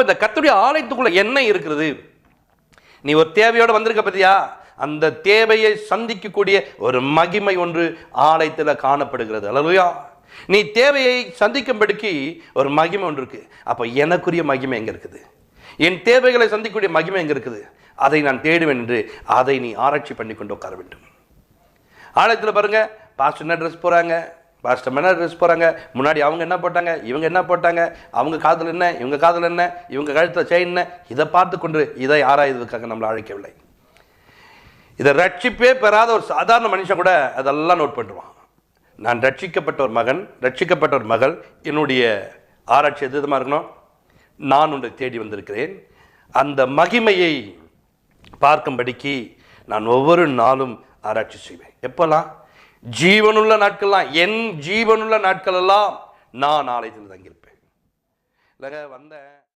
இப்போ இந்த கத்துடைய ஆலயத்துக்குள்ள என்ன இருக்கிறது நீ ஒரு தேவையோடு வந்திருக்க பத்தியா அந்த தேவையை சந்திக்கக்கூடிய ஒரு மகிமை ஒன்று ஆலயத்தில் காணப்படுகிறது. அல்லையா நீ தேவையை சந்திக்கும்படிக்கு ஒரு மகிமை ஒன்று இருக்கு. அப்போ எனக்குரிய மகிமை எங்கே இருக்குது? என் தேவைகளை சந்திக்கக்கூடிய மகிமை எங்கே இருக்குது? அதை நான் தேடுவேன் என்று அதை நீ ஆராய்ச்சி பண்ணி கொண்டு உட்கார வேண்டும். ஆலயத்தில் பாருங்க பாஸ்ட் என்ன ட்ரெஸ் போகிறாங்க பாஸ்டர் என்ன ட்ரெஸ் போகிறாங்க முன்னாடி அவங்க என்ன போட்டாங்க? இவங்க என்ன போட்டாங்க? அவங்க காதில் என்ன? இவங்க காதில் என்ன? இவங்க கழுத்தில் செயின் என்ன? இதை பார்த்து கொண்டு இதை ஆராய்வதற்காக நம்மளை அழைக்கவில்லை. இதை ரட்சிப்பே பெறாத ஒரு சாதாரண மனுஷன் கூட அதெல்லாம் நோட் பண்ணுவான் நான் ரட்சிக்கப்பட்ட ஒரு மகன் ரட்சிக்கப்பட்ட ஒரு மகள் என்னுடைய ஆராய்ச்சி எது விதமாக இருக்கணும்? நான் உன்னை தேடி வந்திருக்கிறேன். அந்த மகிமையை பார்க்கும்படிக்கு நான் ஒவ்வொரு நாளும் ஆராய்ச்சி செய்வேன். எப்போல்லாம் ஜீவனுள்ள நாட்கள்லாம் என் ஜீவனுள்ள நாட்களெல்லாம் நான் ஆலயத்தில் தங்கியிருப்பேன். இல்லைங்க வந்தேன்.